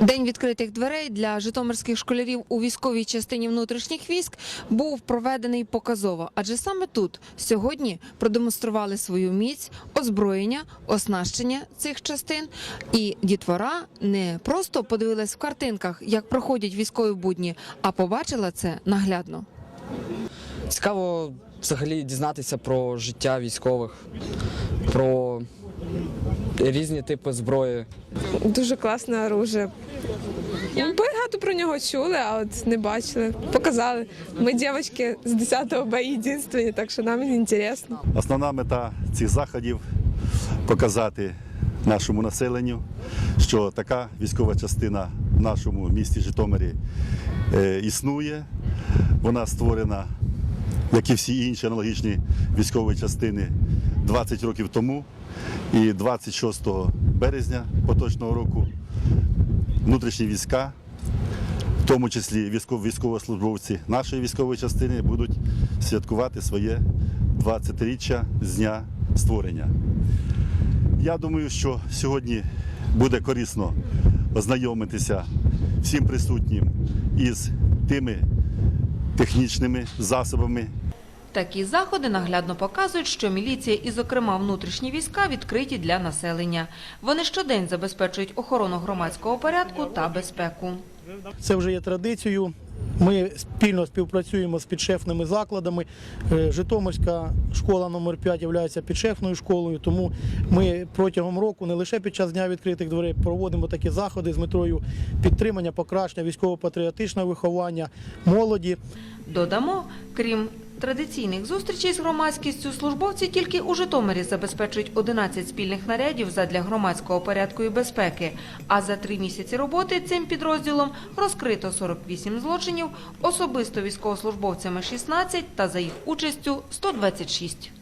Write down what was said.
День відкритих дверей для житомирських школярів у військовій частині внутрішніх військ був проведений показово, адже саме тут сьогодні продемонстрували свою міць, озброєння, оснащення цих частин. І дітвора не просто подивилась в картинках, як проходять військові будні, а побачила це наглядно. Цікаво взагалі дізнатися про життя військових, про різні типи зброї. Дуже класне оружие. Багато про нього чули, а от не бачили. Показали. Ми, дівчатки, з 10-го Б єдинственні, так що нам цікаво. Основна мета цих заходів показати нашому населенню, що така військова частина в нашому місті Житомирі е, існує. Вона створена, як і всі інші аналогічні військові частини, 20 років тому. І 26 березня поточного року внутрішні війська, в тому числі військовослужбовці нашої військової частини, будуть святкувати своє 20-річчя з дня створення. Я думаю, що сьогодні буде корисно ознайомитися всім присутнім із тими технічними засобами, Такі заходи наглядно показують, що міліція і, зокрема, внутрішні війська відкриті для населення. Вони щодень забезпечують охорону громадського порядку та безпеку. Це вже є традицією. Ми спільно співпрацюємо з підшефними закладами. Е, Житомирська школа номер 5 є підшефною школою, тому ми протягом року не лише під час дня відкритих дверей проводимо такі заходи з метою підтримання, покращення військово-патріотичного виховання молоді. Додамо, крім традиційних зустрічей з громадськістю, службовці тільки у Житомирі забезпечують 11 спільних нарядів задля громадського порядку і безпеки. А за три місяці роботи цим підрозділом розкрито 48 злочинів, особисто військовослужбовцями 16 та за їх участю 126.